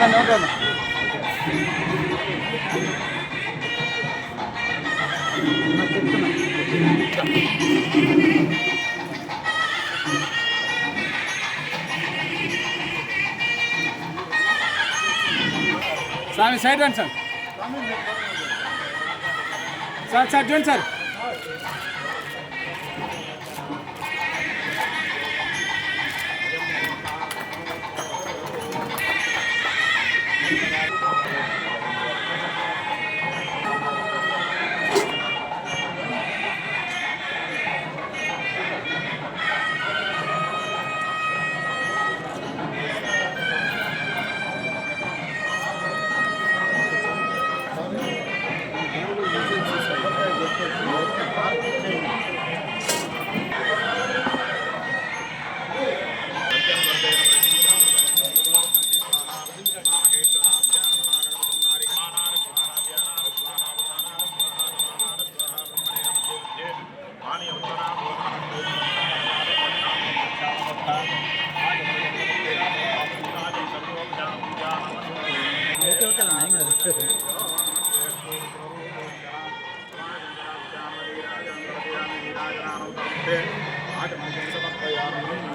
Note స్వామి side రండి sir sir sir చూడండి sir ada macam apa ya?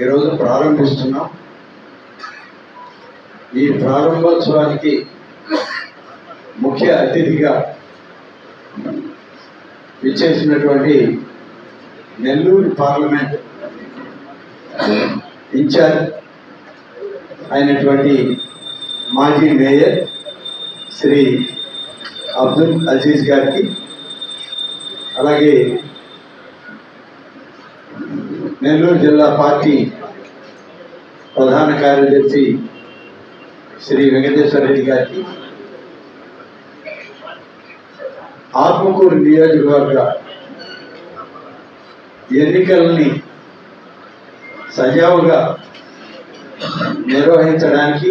ఈరోజు ప్రారంభిస్తున్నాం. ఈ ప్రారంభోత్సవానికి ముఖ్య అతిథిగా ఇచ్చేసినటువంటి నెల్లూరు పార్లమెంట్ ఇన్ఛార్జ్ అయినటువంటి మాజీ మేయర్ శ్రీ అబ్దుల్ అజీజ్ గారికి అలాగే నెల్లూరు జిల్లా పార్టీ ప్రధాన కార్యదర్శి శ్రీ వెంకటేశ్వర రెడ్డి గారికి ఆత్మకూరు నియోజకవర్గ ఎన్నికల్ని సజావుగా నిర్వహించడానికి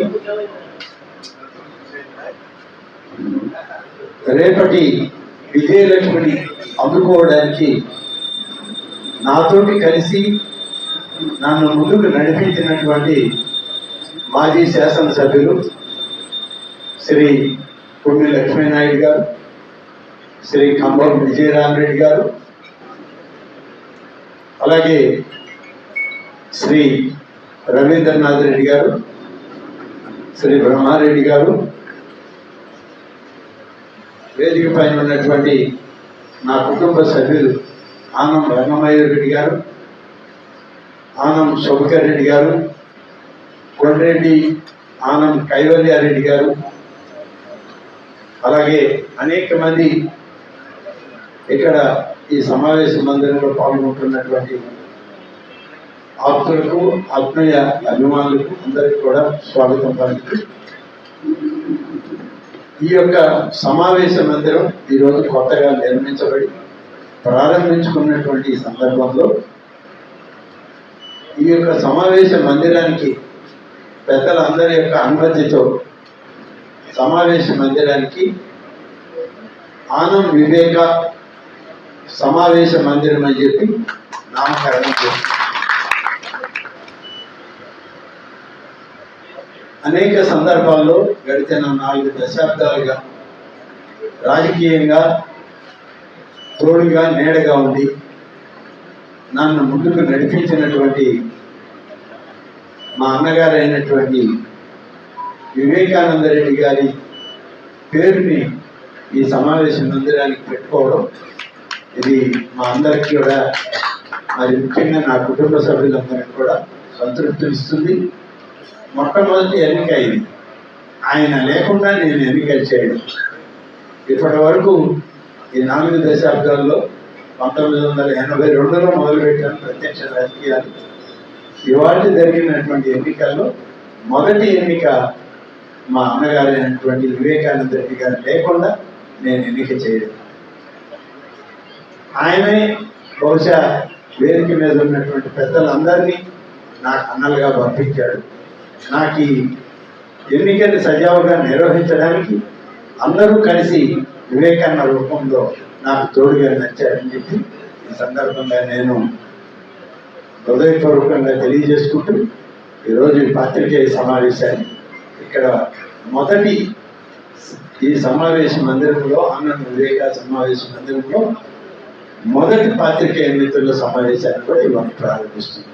రేపటి విజయలక్ష్మిని అందుకోవడానికి నాతోటి కలిసి నన్ను ముందుకు నడిపించినటువంటి మాజీ శాసనసభ్యులు శ్రీ కొమ్మి లక్ష్మీనాయుడు గారు. శ్రీ కంబం విజయరామరెడ్డి గారు అలాగే శ్రీ రవీంద్రనాథ్ రెడ్డి గారు శ్రీ బ్రహ్మారెడ్డి గారు వేదిక పైన ఉన్నటువంటి నా కుటుంబ సభ్యులు ఆనం రంగమయ్య రెడ్డి గారు ఆనం శుభకర్ రెడ్డి గారు కొండ్రెడ్డి ఆనం కైవల్యారెడ్డి గారు అలాగే అనేక మంది ఇక్కడ ఈ సమావేశ మందిరంలో పాల్గొంటున్నటువంటి ఆప్తులకు ఆత్మీయ అభిమానులకు అందరికీ కూడా స్వాగతం పలుకుతూ ఈ యొక్క సమావేశ మందిరం ఈరోజు కొత్తగా నిర్మించబడి ప్రారంభించుకున్నటువంటి ఈ సందర్భంలో ఈ యొక్క సమావేశ మందిరానికి పెద్దలందరి యొక్క అనుమతితో సమావేశ మందిరానికి ఆనం వివేక సమావేశ మందిరం అని చెప్పి నామకరణం చేశారు. అనేక సందర్భాల్లో గడిచిన నాలుగు దశాబ్దాలుగా రాజకీయంగా తోడుగా నీడగా ఉండి నన్ను ముందుకు నడిపించినటువంటి మా అన్నగారు అయినటువంటి వివేకానంద రెడ్డి గారి పేరుని ఈ సమావేశ మందిరానికి పెట్టుకోవడం ఇది మా అందరికీ కూడా మరి ముఖ్యంగా నా కుటుంబ సభ్యులందరికీ కూడా సంతృప్తినిస్తుంది మొట్టమొదటి ఎన్నిక ఇది. ఆయన లేకుండా నేను ఎన్నికలు చేయడం ఇప్పటి వరకు ఈ నాలుగు దశాబ్దాల్లో పంతొమ్మిది వందల ఎనభై రెండులో మొదలుపెట్టాను ప్రత్యక్ష రాజకీయాలు. ఇవాళ జరిగినటువంటి ఎన్నికల్లో మొదటి ఎన్నిక మా అన్నగారైనటువంటి వివేకానంద రెడ్డి గారు లేకుండా నేను ఎన్నిక చేయలేదు ఆయనే బహుశా వేదిక మీద ఉన్నటువంటి పెద్దలందరినీ నాకు అన్నలుగా పంపించాడు. నాకు ఈ ఎన్నికలు సజావుగా నిర్వహించడానికి అందరూ కలిసి వివేకాన్న రూపంలో నాకు తోడుగా నచ్చారని చెప్పి ఈ సందర్భంగా నేను హృదయపూర్వకంగా తెలియజేసుకుంటూ ఈరోజు ఈ పాత్రికేయ సమావేశాన్ని ఇక్కడ మొదటి ఈ సమావేశ మందిరంలో ఆనంద వివేక సమావేశ మందిరంలో మొదటి పాత్రికేయ మిత్రుల సమావేశాన్ని కూడా ఇవాళ ప్రారంభిస్తుంది